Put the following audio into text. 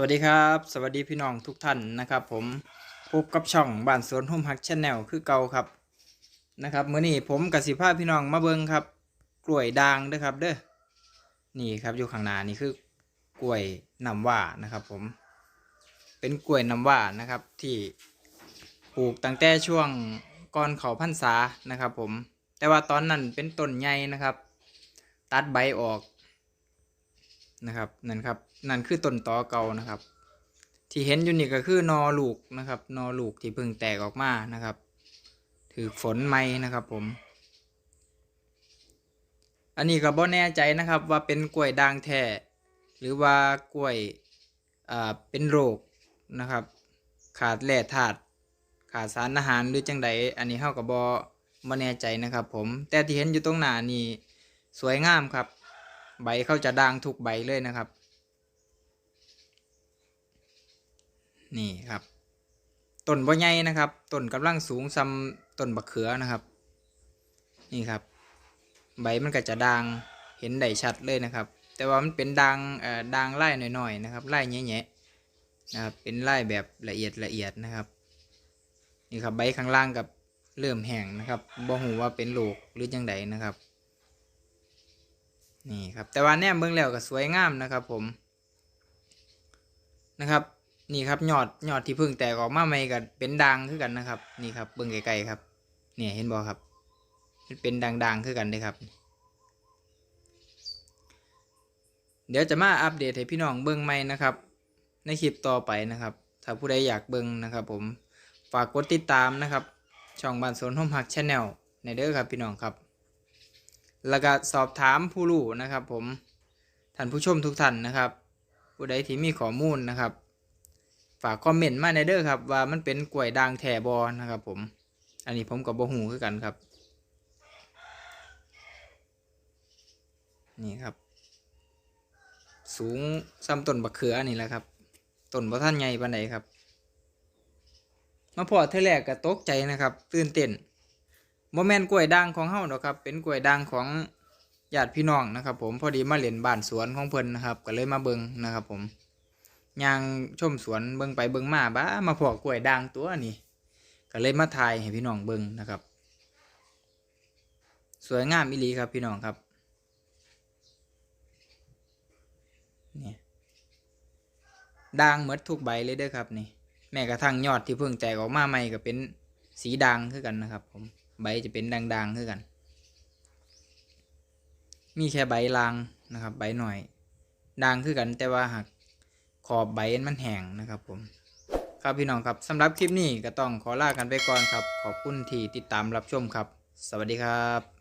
วัสดีครับ สวัสดีพี่น้องทุกท่านนะครับผมพบกับช่องบ้านสวนโฮมฮักชแนลคือเก่าครับนะครับเมื่อนี้ผมกับสิภาพี่น้องมาเบิงครับ กล้วยด่างเด้อครับเด้อนี่ครับอยู่ข้างหน้านี่คือกล้วยน้ำว่านะครับผม เป็นกล้วยน้ำว่านะครับที่ปลูกตั้งแต่ช่วงก่อนเขาพรรษานะครับผม แต่ว่าตอนนั้นเป็นต้นใหญ่นะครับ ตัดใบออก นะครับนั่นครับนั่นคือต้นตอเก่านะครับ ที่เห็นอยู่นี่ก็คือนอลูกนะครับนอลูกที่เพิ่งแตกออกมานะครับ ถือฝนไหมนะครับผม อันนี้ก็บ่แน่ใจนะครับว่าเป็นกล้วยด่างแท้หรือว่ากล้วยอ่าเป็นโรคนะครับ ขาดแร่ธาตุขาดสารอาหารหรือจังใดอันนี้เฮาก็บ่บ่แน่ใจนะครับ ผมแต่ที่เห็นอยู่ตรงหน้านี่สวยงามครับ ใบเขาจะด่างทุกใบเลยนะครับ นี่ครับต้นบ่ใหญ่นะครับต้นกำลังสูงซ้ำต้นบักเขือนะครับ นี่ครับ ใบมันก็จะด่างเห็นได้ชัดเลยนะครับ แต่ว่ามันเป็นด่างเอ่อด่างไล่หน่อยๆนะครับไล่แง่ๆนะครับเป็นไล่แบบละเอียดละเอียดนะครับนี่ครับใบข้างล่างกับเริ่มแห้งนะครับบ่หูว่าเป็นโรคหรือจังใดนะครับ นี่ครับแต่ว่าแนมเบิ่งแล้วก็สวยงามนะครับผมนะครับนี่ครับยอดยอดที่พิ่งแตกออกมาใหม่ก็เป็นด่างคือกันนะครับ นี่ครับเบิ่งไกลๆครับเนี่ยเห็นบ่ครับเป็นด่างๆคือกันเลยครับ เดี๋ยวจะมาอัปเดตให้พี่น้องเบิ่งใหม่นะครับ ในคลิปต่อไปนะครับ ถ้าผู้ใดอยากเบิ่งนะครับ ผมฝากกดติดตามนะครับ ช่องบ้านสวนห้มหักชาแนลในเด้อครับพี่น้องครับ แล้วก็สอบถามผู้รู้นะครับ ผมท่านผู้ชมทุกท่านนะครับผู้ใดที่มีข้อมูลนะครับฝากคอมเมนต์มาในเด้อครับ ว่ามันเป็นกล้วยด่างแถบอนะครับ ผม อันนี้ผมกับบ่หูคือกันครับ นี่ครับ สูงซ้ำต้นบักเขือนี่แหละครับต้นบ่ท่านใหญ่ปานใดครับ มาพอเท่าแรกก็ตกใจนะครับ ตื่นเต้น โมแมนกล้วยด่างของเฮาดอกครับ เป็นกล้วยด่างของญาติพี่น้องนะครับ ผมพอดีมาเล่นบ้านสวนของเพิ่นนะครับ ก็เลยมาเบิงนะครับ ผมย่างชมสวนเบิงไปเบิงมาบ้ามาพอกล้วยด่างตัวนี้ก็เลยมาถ่ายให้พี่น้องเบิงนะครับ สวยงามอีหลีครับพี่น้องครับนี่ด่างหมดทุกใบเลยเด้อครับนี่แม้กระทั่งยอดที่เพิ่งแตกออกมาใหม่ก็เป็นสีด่างคือกันนะครับ ผม ใบจะเป็นด่างๆคือกัน มีแค่ใบลางนะครับ ใบหน่อยด่างคือกัน แต่ว่าหากขอบใบมันแห้งนะครับผมครับพี่น้องครับสำหรับคลิปนี้ก็ต้องขอลากันไปก่อนครับ ขอบคุณที่ติดตามรับชมครับ สวัสดีครับ